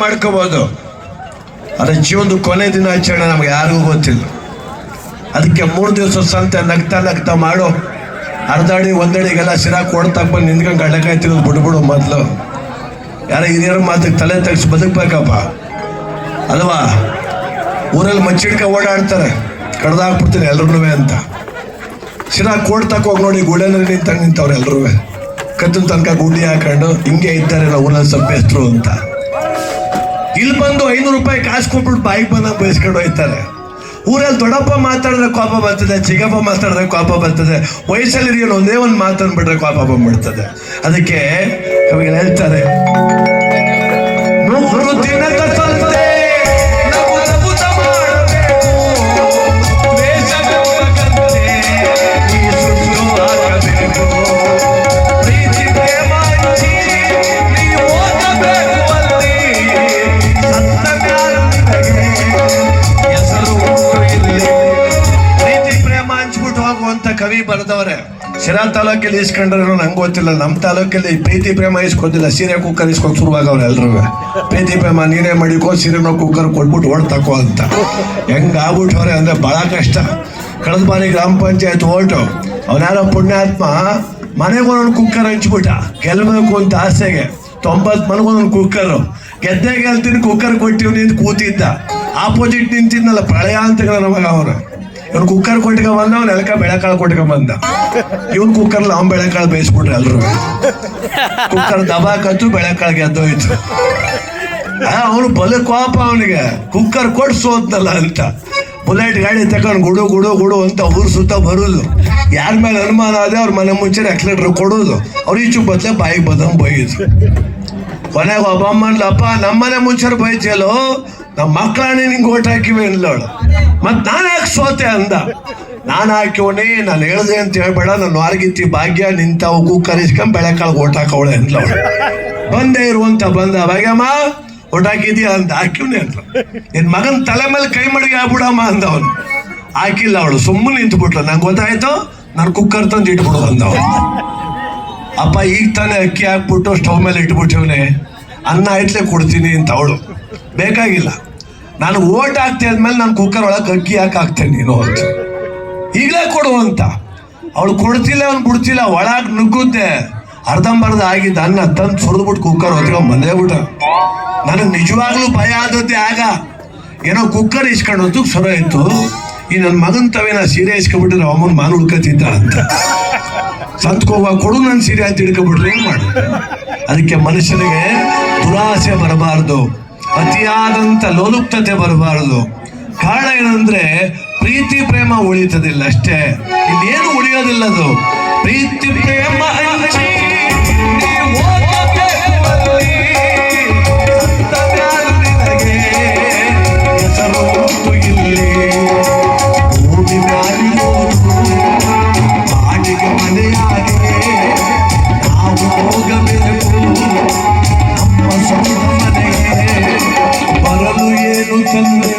ಮಾಡ್ಕೋಬಹುದು ಆದರೆ ಜೀವನದ ಕೊನೆ ದಿನ ಆಚರಣೆ ನಮ್ಗೆ ಯಾರಿಗೂ ಗೊತ್ತಿಲ್ಲ. ಅದಕ್ಕೆ ಮೂರು ದಿವಸ ಸಂತೆ ನಗ್ತಾ ನಗ್ತಾ ಮಾಡು. ಅರ್ಧಡಿ ಒಂದಡಿಗೆಲ್ಲ ಸಿರಾ ಕೊಡ್ತಾಕ ಬಂದು ನಿಂತ್ಕೊಂಡು ಗಡ್ಡಕಾಯಿ ತಿನ್ನೋದು ಬಿಡ್ಬಿಡು ಮೊದಲು. ಯಾರ ಹಿರಿಯರ ಮಾತಿಗೆ ತಲೆ ತೆಗ್ಸಿ ಬದುಕಬೇಕಪ್ಪ. ಅಲ್ವಾ? ಊರಲ್ಲಿ ಮಚ್ಚಿಡ್ಕ ಓಡಾಡ್ತಾರೆ. ಕಡ್ದಾಕ್ಬಿಡ್ತೀನಿ ಎಲ್ರೂ ಅಂತ. ಶಿರಾ ಕೊಡ್ತಾಕ ಹೋಗಿ ನೋಡಿ ಗುಡೇನಲ್ಲಿ ನಿಂತಂಗೆ ನಿಂತವ್ರು ಎಲ್ರೂ ಕತ್ತಿನ ತನಕ ಗುಂಡಿ ಹಾಕೊಂಡು ಹಿಂಗೆ ಇದ್ದಾರೆ ನಾವು ಊರಲ್ಲಿ ಹೆಸರು ಅಂತ. ಇಲ್ಲಿ ಬಂದು ಐನೂರು ರೂಪಾಯಿ ಕಾಸು ಕೊಟ್ಬಿಟ್ಟು ಬಾಯಿಗೆ ಬಂದ ಬಯಸ್ಕೊಂಡು ಹೋಯ್ತಾರೆ ಊರಲ್ಲಿ ದೊಡ್ಡಪ್ಪ ಮಾತಾಡಿದ್ರೆ ಕೋಪ ಬರ್ತದೆ, ಚಿಕ್ಕಪ್ಪ ಮಾತಾಡಿದ್ರೆ ಕೋಪ ಬರ್ತದೆ ವಯಸ್ಸಲ್ಲಿ ಒಂದೇ ಒಂದು ಮಾತನ್ಬಿಟ್ರೆ ಕೋಪ ಬಂದ್ಬಿಡ್ತದೆ. ಅದಕ್ಕೆ ಕವಿಗಳು ಹೇಳ್ತಾರೆ ಕವಿ ಸಿರಾ ಶಿರಾ ತಾಲೂಕಲ್ಲಿ ಇಸ್ಕೊಂಡ್ರೆ ನಂಗೆ ಗೊತ್ತಿಲ್ಲ ನಮ್ಮ ತಾಲೂಕಲ್ಲಿ ಪ್ರೀತಿ ಪ್ರೇಮ ಇಸ್ಕೊತಿಲ್ಲ, ಸೀರೆ ಕುಕ್ಕರ್ ಇಸ್ಕೊಂಡು ಶುರುವಾಗವ್ರೆ ಎಲ್ರೂ ಪ್ರೀತಿ ಪ್ರೇಮ ನೀನೇ ಮಾಡಿಕೋ, ಸೀರೆನ ಕುಕ್ಕರ್ ಕೊಟ್ಬಿಟ್ಟು ಓಡ್ ತಕೋ ಅಂತ. ಹೆಂಗೆ ಆಗ್ಬಿಟ್ಟವ್ರೆ ಅಂದರೆ ಭಾಳ ಕಷ್ಟ. ಕಳೆದ ಬಾರಿ ಗ್ರಾಮ ಪಂಚಾಯತ್ ಓಟು, ಅವನ್ಯಾರೋ ಪುಣ್ಯಾತ್ಮ, ಮನೆಗೆ ಒಂದೊಂದು ಕುಕ್ಕರ್ ಹಂಚ್ಬಿಟ್ಟ. ಗೆಲ್ಬೇಕು ಅಂತ ಆಸೆಗೆ. ತೊಂಬತ್ತು ಮನೆಗೊಂದೊಂದು ಕುಕ್ಕರು. ಗೆದ್ದೆ ಗೆಲ್ತೀನಿ, ಕುಕ್ಕರ್ ಕೊಟ್ಟಿವ್ನಿ ಅಂತ ಕೂತಿದ್ದ. ಆಪೋಸಿಟ್ ನಿಂತಿದ್ನಲ್ಲ, ಪ್ರಳಯ ಅಂತ ನಮಗೆ ಇವ್ನು ಕುಕ್ಕರ್ ಕೊಟ್ಕೊಂಡ್ ಬಂದ, ಅವ್ನು ಎಲ್ಕ ಬೆಳೆಕಾಳು ಕೊಟ್ಕೊಂಡ್ ಬಂದ. ಇವ್ನು ಕುಕ್ಕರ್ ಅವ್ನ ಬೆಳೆಕಾಳು ಬೇಯಿಸ್ಬಿಟ್ರೆ ಎಲ್ರು. ಕುಕ್ಕರ್ ದಬಾಕತ್ತು ಬೆಳೆಕಾಳು ಗೆದ್ದೋಯ್ತು ಅವನು ಬಲ ಕೋಪ ಅವನಿಗೆ. ಕುಕ್ಕರ್ ಕೊಟ್ಟು ಸೋತ್ನಲ್ಲ ಅಂತ. ಬುಲೆಟ್ ಗಾಡಿ ತಗೊಂಡು ಗುಡು ಗುಡು ಗುಡು ಅಂತ ಊರು ಸುತ್ತ ಬರೋದು. ಯಾರ ಮೇಲೆ ಅನುಮಾನ ಆದ್ರೆ ಅವ್ರ ಮನೆ ಮುಂಚೆ ಎಕ್ಸಲೇಟರ್ ಕೊಡೋದು. ಅವ್ರು ಈಚು ಬದಲೇ ಬಾಯಿಗೆ ಬದಂಗೆ ಬೈಯೋದು. ಕೊನೆಗೆ ಒಬ್ಬ ಅಮ್ಮನ್ಲಪ್ಪ ನಮ್ಮನೆ ಮುಂಚೆ ಬೈತಿಯಲ್ಲು? ನಮ್ಮ ಮಕ್ಕಳಾಣೆ ನಿಂಗೆ ಓಟ್ ಹಾಕಿವೆ ಅನ್ಲೋಳು ಮತ್ ನಾನು ಯಾಕೆ ಸೋತೆ ಅಂದ? ನಾನು ಹಾಕಿವಣಿ ನಾನು ಹೇಳ್ದೆ ಅಂತ ಹೇಳ್ಬೇಡ ನಾನು ವಾರಗಿತ್ತಿ ಭಾಗ್ಯ ನಿಂತಾವು ಕುಕ್ಕರ್ ಇಸ್ಕೊಂಡ್ ಬೆಳೆಕಾಳು ಓಟ್ ಹಾಕವಳೆ ಅಂದ್ಲವಳು ಬಂದೇ ಇರುವಂತ ಬಂದ, ಭಾಗ್ಯಮ್ಮ, ಓಟ್ ಹಾಕಿದ್ಯಾ? ಅಂತ ಹಾಕಿವ್ನಿ ಅಂತ ನಿನ್ ಮಗನ್ ತಲೆ ಮೇಲೆ ಕೈ ಮಡಿಗೆ ಆಗ್ಬಿಡಮ್ಮ ಅಂದವನು ಹಾಕಿಲ್ಲ ಅವಳು ಸುಮ್ಮನೆ ನಿಂತ್ಬಿಟ್ಲು. ನಂಗೆ ಗೊತ್ತಾಯ್ತು, ನಾನು ಕುಕ್ಕರ್ ತಂದು ಇಟ್ಬಿಡು ಅಂದವನು ಅಪ್ಪ, ಈಗ ತಾನೇ ಅಕ್ಕಿ ಹಾಕ್ಬಿಟ್ಟು ಸ್ಟವ್ ಮೇಲೆ ಇಟ್ಬಿಟ್ಟವನೆ. ಅನ್ನ ಆಯ್ತಲೇ ಕೊಡ್ತೀನಿ ಅಂತ ಅವಳು. ಬೇಕಾಗಿಲ್ಲ. ನಾನು ಓಟ್ ಹಾಕ್ತೆ ಅಂದ್ಮೇಲೆ ನಾನು ಕುಕ್ಕರ್ ಒಳಗೆ ಅಕ್ಕಿ ಹಾಕಿ ಹಾಕ್ತೇನೆ ನೀನು ಅಂತ. ಈಗಲೇ ಕೊಡು ಅಂತ. ಅವಳು ಕೊಡ್ತಿಲ್ಲ, ಅವ್ನು ಬಿಡ್ತಿಲ್ಲ, ಒಳಗೆ ನುಗ್ಗುತ್ತೆ. ಅರ್ಧಂಬರ್ಧ ಆಗಿದ್ದ ಅನ್ನ ತಂದು ಸುರಿದ್ಬಿಟ್ಟು ಕುಕ್ಕರ್ ಹೊತ್ಕೊಂಡು ಬಂದೇ ಬಿಟ್ಟ. ನನಗೆ ನಿಜವಾಗ್ಲೂ ಭಯ ಆದದ್ದೇ ಆಗ. ಏನೋ ಕುಕ್ಕರ್ ಇಸ್ಕೊಂಡು ಹೊತ್ತು ಸೊರ ಇತ್ತು ಈ ನನ್ನ ಮಗನ್ ತಾವೇನ ಸೀರೆ ಇಸ್ಕೊಂಡ್ಬಿಟ್ರೆ ಅಮ್ಮನ ಮಾನ ಉಳ್ಕತಿದ್ದ ಅಂತ. ಸಂತ್ಕೋವ ಕೊಡು ನನ್ನ ಸೀರೆ ಅಂತ ಹಿಡ್ಕೊಬಿಟ್ರೆ ಏನ್ ಮಾಡು? ಅದಕ್ಕೆ ಮನುಷ್ಯನಿಗೆ ದುರಾಸೆ ಬರಬಾರದು, ಅತಿಯಾದಂತ ಲೋಲುಪ್ತತೆ ಬರಬಾರದು. ಕಾರಣ ಏನಂದ್ರೆ ಪ್ರೀತಿ, ಪ್ರೇಮ ಉಳಿತದಿಲ್ಲ ಅಷ್ಟೇ. ಇನ್ನೇನು ಉಳಿಯೋದಿಲ್ಲದು ಪ್ರೀತಿ, ಪ್ರೇಮ ಮನೆಗೆ ಬರಲು